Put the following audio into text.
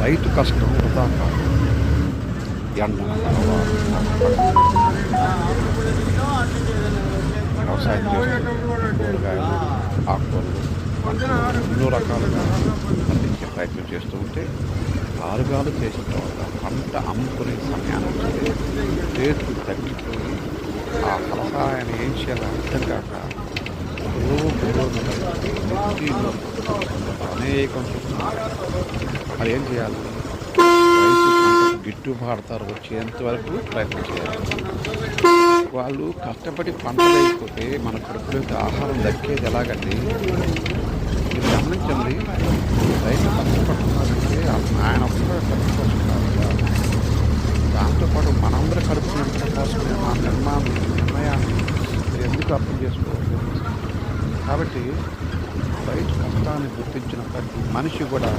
రైతు కష్టం వృధా కాదు ఎండ వ్యవసాయం కూరగాయలు ఆకుకూరలు ఎన్నో రకాలుగా పండించే ప్రయత్నం చేస్తూ ఉంటే ఆరుగాలు చేసిన తర్వాత పంట అమ్ముకునే సమయాన్ని చేతులు తగ్గిపోయి ఆ ఫలసాయాన్ని ఏం చేయాలో అర్థం కాక అనేకం చూస్తున్నారు మరి ఏం చేయాలి? గిట్టుబాడతారు వచ్చేంత వరకు ప్రయత్నం చేయాలి. వాళ్ళు కష్టపడి పంట లేకపోతే మన కడుపులోకి ఆహారం దక్కేది ఎలాగండి? మీరు గమనించండి రైతు కష్టపడుతున్నారంటే ఆయన ఒక్కడే కష్టపడుతున్నారు దాంతోపాటు మనందరూ కడుపు నింపడం కోసమే మా నిర్మాణం నిర్ణయాన్ని ఎందుకు అర్థం చేసుకోవచ్చు కాబట్టి రైతు కష్టాన్ని గుర్తించిన ప్రతి మనిషి కూడా